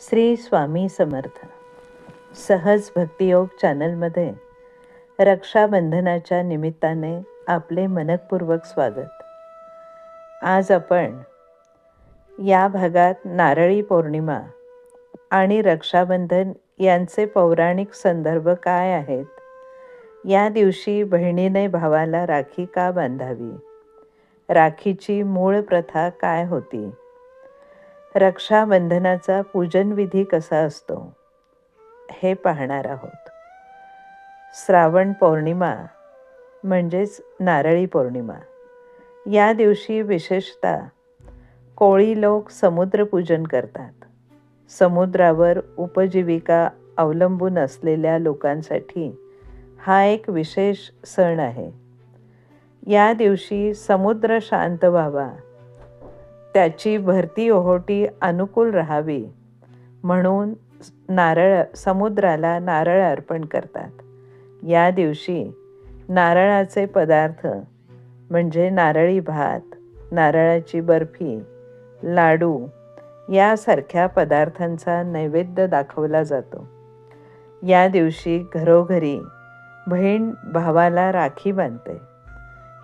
श्री स्वामी समर्थ. सहज भक्तियोग चॅनलमध्ये रक्षाबंधनाच्या निमित्ताने आपले मनपूर्वक स्वागत. आज आपण या भागात नारळी पौर्णिमा आणि रक्षाबंधन यांचे पौराणिक संदर्भ काय आहेत? या दिवशी बहिणीने भावाला राखी का बांधावी? राखीची मूळ प्रथा काय होती? रक्षाबंधनाचा पूजनविधी कसा असतो? हे पाहणार आहोत. श्रावण पौर्णिमा म्हणजेच नारळी पौर्णिमा. या दिवशी विशेषतः कोळी लोक समुद्रपूजन करतात. समुद्रावर उपजीविका अवलंबून असलेल्या लोकांसाठी हा एक विशेष सण आहे. या दिवशी समुद्र शांत व्हावा त्याची भरती ओहोटी अनुकूल राहावी म्हणून नारळ समुद्राला नारळ अर्पण करतात. या दिवशी नारळाचे पदार्थ म्हणजे नारळी भात नारळाची बर्फी लाडू यासारख्या पदार्थांचा नैवेद्य दाखवला जातो. या दिवशी घरोघरी बहीण भावाला राखी बांधते.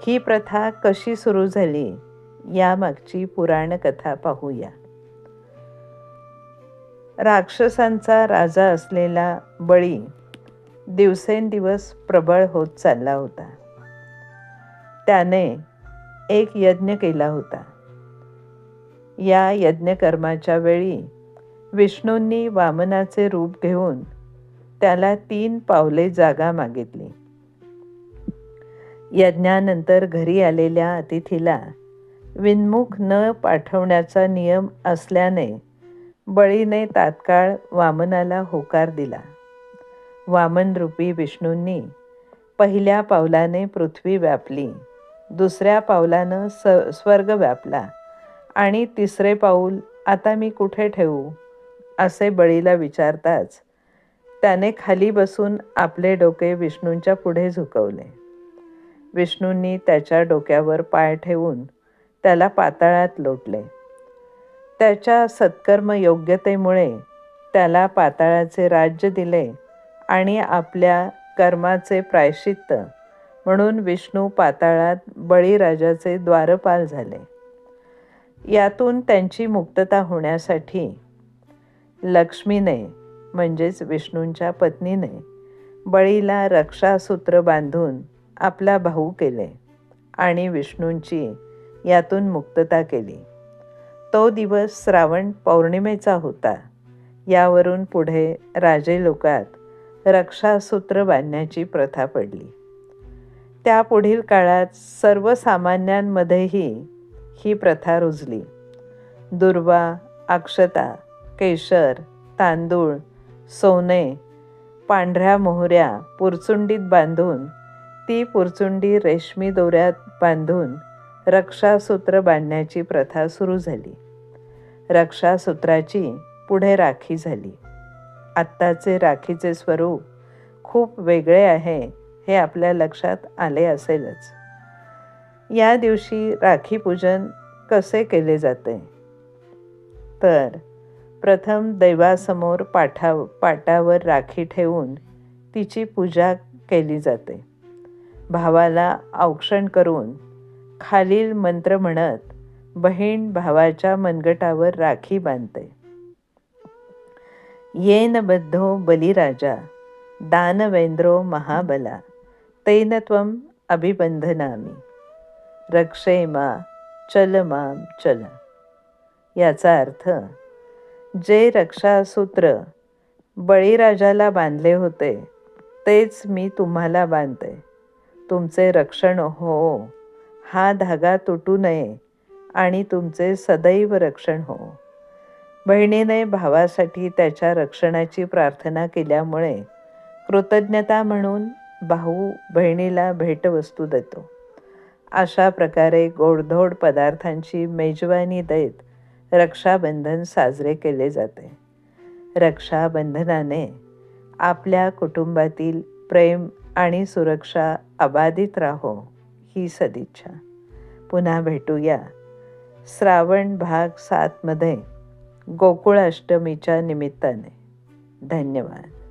ही प्रथा कशी सुरू झाली? यामागची पुराणकथा पाहूया. राक्षसांचा राजा असलेला बळी दिवसेंदिवस प्रबळ होत चालला होता. त्याने एक यज्ञ केला होता. या यज्ञकर्माच्या वेळी विष्णूंनी वामनाचे रूप घेऊन त्याला तीन पावले जागा मागितली. यज्ञानंतर घरी आलेल्या अतिथीला विनमुख न पाठवण्याचा नियम असल्याने बळीने तात्काळ वामनाला होकार दिला. वामनरूपी विष्णूंनी पहिल्या पावलाने पृथ्वी व्यापली दुसऱ्या पावलानं स स्वर्ग व्यापला आणि तिसरे पाऊल आता मी कुठे ठेवू? असे बळीला विचारताच त्याने खाली बसून आपले डोके विष्णूंच्या पुढे झुकवले. विष्णूंनी त्याच्या डोक्यावर पाय ठेवून त्याला पाताळात लोटले. त्याच्या सत्कर्म योग्यतेमुळे त्याला पाताळाचे राज्य दिले आणि आपल्या कर्माचे प्रायश्चित्त म्हणून विष्णू पाताळात बळीराजाचे द्वारपाल झाले. यातून त्यांची मुक्तता होण्यासाठी लक्ष्मीने म्हणजेच विष्णूंच्या पत्नीने बळीला रक्षासूत्र बांधून आपला भाऊ केले आणि विष्णूंची यातून मुक्तता केली. तो दिवस श्रावण पौर्णिमेचा होता. यावरून पुढे राजे लोकात रक्षासूत्र बांधण्याची प्रथा पडली. त्या पुढील काळात सर्वसामान्यांमध्येही ही प्रथा रुजली. दुर्वा अक्षता केशर तांदूळ सोने पांढऱ्या मोहऱ्या पुरचुंडीत बांधून ती पुरचुंडी रेशमी दोऱ्यात बांधून रक्षासूत्र बांधण्याची प्रथा सुरू झाली. रक्षासूत्राची पुढे राखी झाली. आत्ताचे राखीचे स्वरूप खूप वेगळे आहे हे आपल्या लक्षात आले असेलच. या दिवशी राखी पूजन कसे केले जाते? तर प्रथम दैवासमोर पाठा पाटावर राखी ठेवून तिची पूजा केली जाते. भावाला औक्षण करून खालील मंत्र म्हणत बहीण भावाच्या मनगटावर राखी बांधते. येन बद्धो बलिराजा दानवेंद्रो महाबला तेन त्वम अभिबंधनामी। रक्षे मा चल माम चल। याचा अर्थ जे रक्षासूत्र बळीराजाला बांधले होते तेच मी तुम्हाला बांधते. तुमचे रक्षण हो हा धागा तुटू नये आणि तुमचे सदैव रक्षण हो. बहिणीने भावासाठी त्याच्या रक्षणाची प्रार्थना केल्यामुळे कृतज्ञता म्हणून भाऊ बहिणीला भेटवस्तू देतो. अशा प्रकारे गोडधोड पदार्थांची मेजवानी देत रक्षाबंधन साजरे केले जाते. रक्षाबंधनाने आपल्या कुटुंबातील प्रेम आणि सुरक्षा अबाधित राहो. ही सदिच्छा. पुन्हा भेटूया. श्रावण भाग सातमध्ये गोकुळाष्टमीच्या निमित्ताने. धन्यवाद.